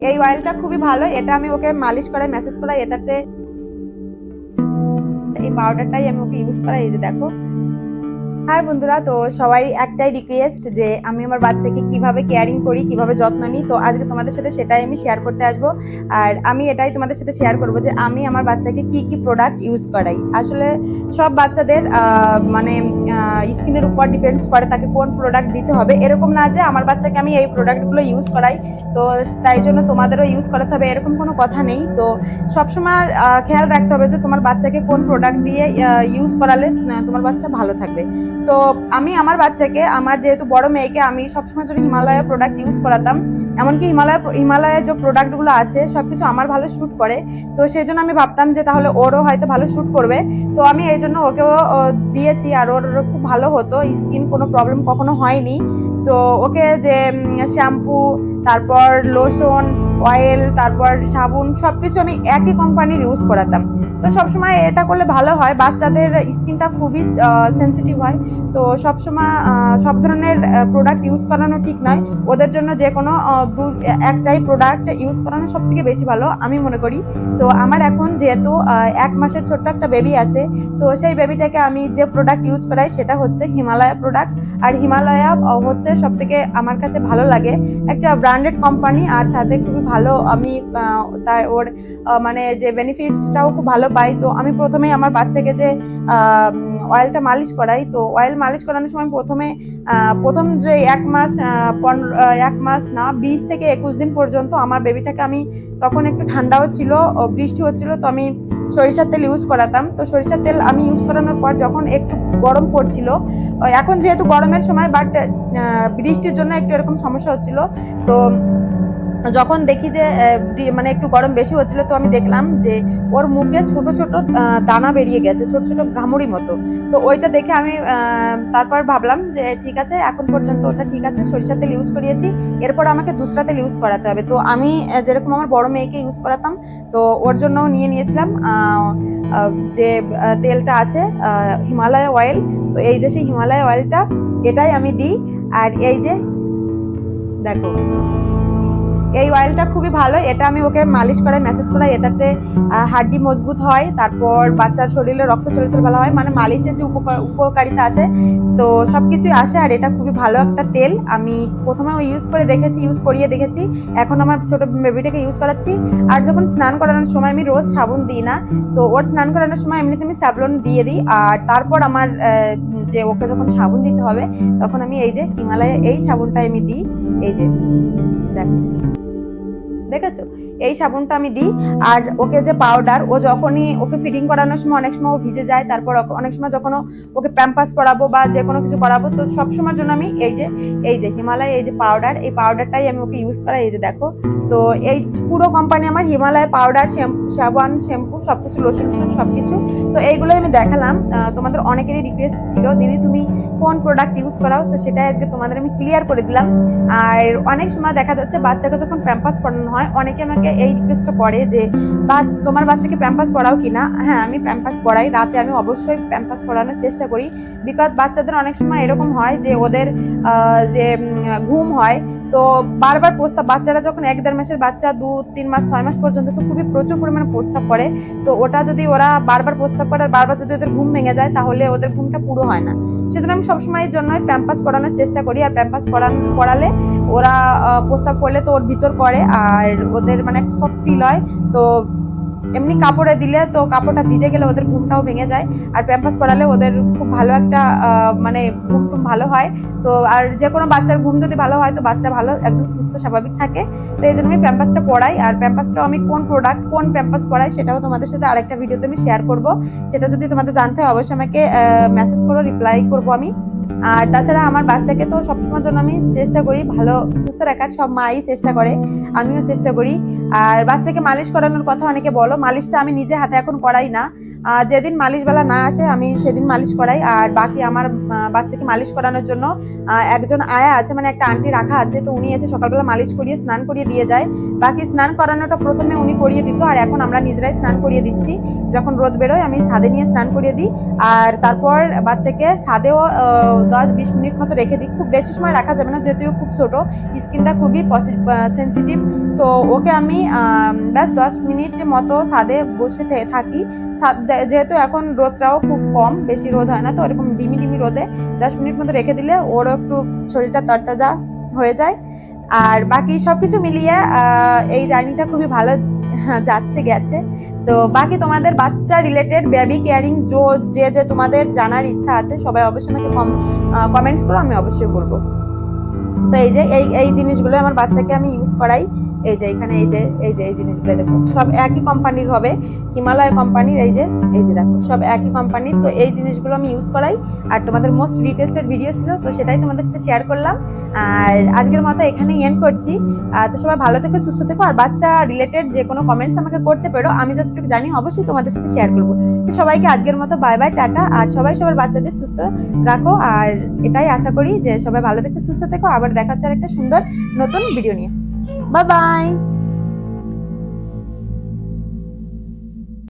এই অয়েলটা খুবই ভালো। এটা আমি ওকে মালিশ করাই মেসেজ করাই, এটাতে এই পাউডারটাই আমি ওকে ইউজ করাই। এই যে দেখো হাই বন্ধুরা, তো সবাই একটাই রিকোয়েস্ট যে আমি আমার বাচ্চাকে কীভাবে কেয়ারিং করি, কীভাবে যত্ন নিই। তো আজকে তোমাদের সাথে সেটাই আমি শেয়ার করতে আসব। আর আমি এটাই তোমাদের সাথে শেয়ার করব যে আমি আমার বাচ্চাকে কি কি প্রোডাক্ট ইউজ করাই। আসলে সব বাচ্চাদের মানে স্কিনের উপর ডিপেন্ডস করে তাকে কোন প্রোডাক্ট দিতে হবে। এরকম না যে আমার বাচ্চাকে আমি এই প্রোডাক্টগুলো ইউজ করাই। তো তাই জন্য তোমাদেরও ইউজ করাতে হবে, এরকম কোনো কথা নেই। তো সবসময় খেয়াল রাখতে হবে যে তোমার বাচ্চাকে কোন প্রোডাক্ট দিয়ে ইউজ করালে তোমার বাচ্চা ভালো থাকবে। তো আমি আমার বাচ্চাকে, আমার যেহেতু বড় মেয়েকে আমি সবসময় জন্য হিমালয়া প্রোডাক্ট ইউজ করাতাম, এমনকি হিমালয় হিমালয়ের যে প্রোডাক্টগুলো আছে সব কিছু আমার ভালো শ্যুট করে, তো সেই জন্য আমি ভাবতাম যে তাহলে ওরও হয়তো ভালো শ্যুট করবে। তো আমি এই জন্য ওকেও দিয়েছি আর ওর খুব ভালো হতো স্কিন কোনো প্রবলেম কখনো হয়নি। তো ওকে যে শ্যাম্পু তারপর লোশন অয়েল তারপর সাবুন সব কিছু আমি একই কোম্পানির ইউজ করাতাম। তো সবসময় এটা করলে ভালো হয়। বাচ্চাদের স্কিনটা খুবই সেন্সিটিভ হয়। তো সবসময় সব ধরনের প্রোডাক্ট ইউজ করানো ঠিক নয়। ওদের জন্য যে কোনো দু- একটাই প্রোডাক্ট ইউজ করানো সব থেকে বেশি ভালো, আমি মনে করি। তো আমার এখন যেহেতু এক মাসের ছোট্ট একটা বেবি আছে, তো সেই বেবিটাকে আমি যে প্রোডাক্ট ইউজ করাই, সেটা হচ্ছে হিমালয়া প্রোডাক্ট আর হিমালয়া হচ্ছে সব থেকে আমার কাছে ভালো লাগে। একটা ব্র্যান্ডেড কোম্পানি আর সাথে খুবই ভালো, আমি তার ওর মানে যে বেনিফিটসটাও খুব ভালো পাই। তো আমি প্রথমেই আমার বাচ্চাকে যে অয়েলটা মালিশ করাই। তো অয়েল মালিশ করানোর সময় প্রথমে প্রথম যে এক মাস পনেরো এক মাস না, বিশ থেকে একুশ দিন পর্যন্ত আমার বেবিটাকে আমি তখন একটু ঠান্ডাও ছিল বৃষ্টি হচ্ছিল, তো আমি সরিষার তেল ইউজ করাতাম। তো সরিষার তেল আমি ইউজ করানোর পর যখন একটু গরম পড়ছিল এখন যেহেতু গরমের সময় বাট বৃষ্টির জন্য একটু এরকম সমস্যা হচ্ছিল, তো যখন দেখি যে মানে একটু গরম বেশি হচ্ছিল, তো আমি দেখলাম যে ওর মুখে ছোট ছোট দানা বেরিয়ে গেছে, ছোট ছোট ঘামুড়ি মতো। তো ওইটা দেখে আমি তারপর ভাবলাম যে ঠিক আছে, এখন পর্যন্ত ওটা ঠিক আছে, সরিষার তেল ইউজ করিয়েছি। এরপর আমাকে দুসরা তেল ইউজ করাতে হবে। তো আমি যেরকম আমার বড় মেয়েকে ইউজ করাতাম, তো ওর জন্য নিয়ে নিয়েছিলাম যে তেলটা আছে হিমালয় অয়েল তো এই যে সেই হিমালয় অয়েলটা এটাই আমি দিই। আর এই যে, দেখো। এই অয়েলটা খুবই ভালো। এটা আমি ওকে মালিশ করাই মেসেজ করাই। এটাতে হাড্ডি মজবুত হয়, তারপর বাচ্চার শরীরে রক্ত চলাচল ভালো হয়। মানে মালিশের যে উপকার, উপকারিতা আছে, তো সব কিছুই আসে আর এটা খুবই ভালো একটা তেল। আমি প্রথমে ইউজ করে দেখেছি ইউজ করিয়ে দেখেছি। এখন আমার ছোট বেবিটাকে ইউজ করাচ্ছি। আর যখন স্নান করানোর সময় আমি রোজ সাবুন দিই না, তো ওর স্নান করানোর সময় এমনিতে আমি স্যাবলন দিয়ে দিই। আর তারপর আমার যে ওকে যখন সাবুন দিতে হবে, তখন আমি এই যে হিমালয়ে এই সাবুনটা আমি দিই। এই যে, দেখ। দেখেছ? এই সাবুনটা আমি দিই। আর ওকে যে পাউডার ও যখনই ওকে ফিডিং করানোর সময় অনেক সময় ও ভিজে যায়। তারপর অনেক সময় যখন ওকে প্যাম্পাস করাবো বা যে কোনো কিছু করাবো, তো সব সময়ের জন্য আমি এই যে এই যে হিমালয়, এই যে পাউডার এই পাউডারটাই আমি ওকে ইউজ করাই। এই যে দেখো। তো এই পুরো কোম্পানি আমার হিমালয় পাউডার শ্যাম্পু সাবান শ্যাম্পু সবকিছু লোশন লোশন সবকিছু। তো এইগুলোই আমি দেখালাম। তোমাদের অনেকেরই রিকোয়েস্ট ছিল, দিদি, তুমি কোন প্রোডাক্ট ইউজ করাও? তো সেটাই আজকে তোমাদের আমি ক্লিয়ার করে দিলাম। আর অনেক সময় দেখা যাচ্ছে বাচ্চাকে যখন প্যাম্পাস করানো হয়, অনেকে আমাকে এই রিকোয়েস্টটা করে যে বা তোমার বাচ্চাকে প্যাম্পাস পড়াও কিনা হ্যাঁ আমি প্যাম্পাস পড়াই। রাতে আমি অবশ্যই প্যাম্পাস পড়ানোর চেষ্টা করি। বিকজ বাচ্চাদের অনেক সময় এরকম হয় যে ওদের যে ঘুম হয় তো বারবার প্রস্তাব বাচ্চারা যখন এক দেড় মাসের বাচ্চা দু তিন মাস ছয় মাস পর্যন্ত তো খুবই প্রচুর পরিমাণে প্রস্রাব করে। তো ওটা যদি ওরা বারবার প্রস্রাব করে আর বারবার যদি ওদের ঘুম ভেঙে যায় তাহলে ওদের ঘুমটা পুরো হয় না। সেজন্য আমি সবসময় এর জন্য প্যাম্পাস পড়ানোর চেষ্টা করি। আর প্যাম্পাস পড়ান পড়ালে ওরা আহ, প্রস্রাব করলে তো ওর ভিতর করে। আর ওদের মানে সব ফিল হয়। তো এমনি কাপড়ে দিলে তো কাপড়টা ভিজে গেলে ওদের ঘুমটাও ভেঙে যায়। আর প্যাম্পাস পরালে ওদের খুব ভালো একটা মানে ঘুম টুম ভালো হয়। তো আর যে কোনো বাচ্চার ঘুম যদি ভালো হয় তো বাচ্চা ভালো, একদম সুস্থ, স্বাভাবিক থাকে। তো এই জন্য আমি প্যাম্পাসটা পড়াই আর প্যাম্পাসটাও আমি কোন প্রোডাক্ট কোন প্যাম্পাস পড়াই সেটাও তোমাদের সাথে আরেকটা ভিডিওতে আমি শেয়ার করব। সেটা যদি তোমাদের জানতে হয় অবশ্যই আমাকে মেসেজ করো রিপ্লাই করব আমি। আর তাছাড়া আমার বাচ্চাকে তো সবসময়ের জন্য আমি চেষ্টা করি ভালো, সুস্থ রাখার। সব মাই চেষ্টা করে, আমিও চেষ্টা করি। আর বাচ্চাকে মালিশ করানোর কথা অনেকে বলো, মালিশটা আমি নিজে হাতে এখন করাই না। যেদিন মালিশবেলা না আসে, আমি সেদিন মালিশ করাই। আর বাকি আমার বাচ্চাকে মালিশ করানোর জন্য একজন আয়া আছে মানে একটা আন্টি রাখা আছে, তো উনি এসে সকালবেলা মালিশ করিয়ে, স্নান করিয়ে দিয়ে যায়। বাকি স্নান করানোটা প্রথমে উনি করিয়ে দিত, আর এখন আমরা নিজেরাই স্নান করিয়ে দিচ্ছি। যখন রোদ বেরোয়, আমি ছাদে নিয়ে স্নান করিয়ে দিই। আর তারপর বাচ্চাকে ছাদেও দশ বিশ মিনিট মতো রেখে দিই। খুব বেশি সময় রাখা যাবে না, যেহেতু খুব ছোট। স্কিনটা খুবই সেন্সিটিভ তো ওকে আমি ব্যাস দশ মিনিট মতো ছাদে বসে থাকি। যেহেতু এখন রোদটাও খুব কম, বেশি রোদ হয় না তো, ওরকম ডিমি ডিমি রোদে দশ মিনিট মতো রেখে দিলে ওরও একটু শরীরটা তরতাজা হয়ে যায়। আর বাকি সব কিছু মিলিয়ে এই জার্নিটা খুবই ভালো যাচ্ছে, গেছে। তো বাকি তোমাদের বাচ্চা রিলেটেড বেবি কেয়ারিং যে যে তোমাদের জানার ইচ্ছা আছে, সবাই অবশ্যই আমাকে কমেন্টস করো, আমি অবশ্যই বলব তো এই যে, এই এই জিনিসগুলো আমার বাচ্চাকে আমি ইউজ করাই। এই যে এখানে, এই যে এই যে, এই জিনিসগুলো দেখো, সব একই কোম্পানির হবে। হিমালয় কোম্পানির এই যে এই যে দেখো, সব একই কোম্পানির তো এই জিনিসগুলো আমি ইউজ করাই। আর তোমাদের মোস্ট রিকোয়েস্টেড ভিডিও ছিল, তো সেটাই তোমাদের সাথে শেয়ার করলাম। আর আজকের মতো এখানে এন্ড করছি। তো সবাই ভালো থেকো, সুস্থ থেকো। আর বাচ্চা রিলেটেড যে কোনো কমেন্টস আমাকে করতে পারো, আমি যতটুকু জানি অবশ্যই তোমাদের সাথে শেয়ার করব। তো সবাইকে আজকের মতো বাই বাই টাটা। আর সবাই সবার বাচ্চাদের সুস্থ রাখো। আর এটাই আশা করি যে সবাই ভালো থেকে, সুস্থ থেকো। আবার দেখা হচ্ছে আর একটা সুন্দর নতুন ভিডিও নিয়ে। Bye bye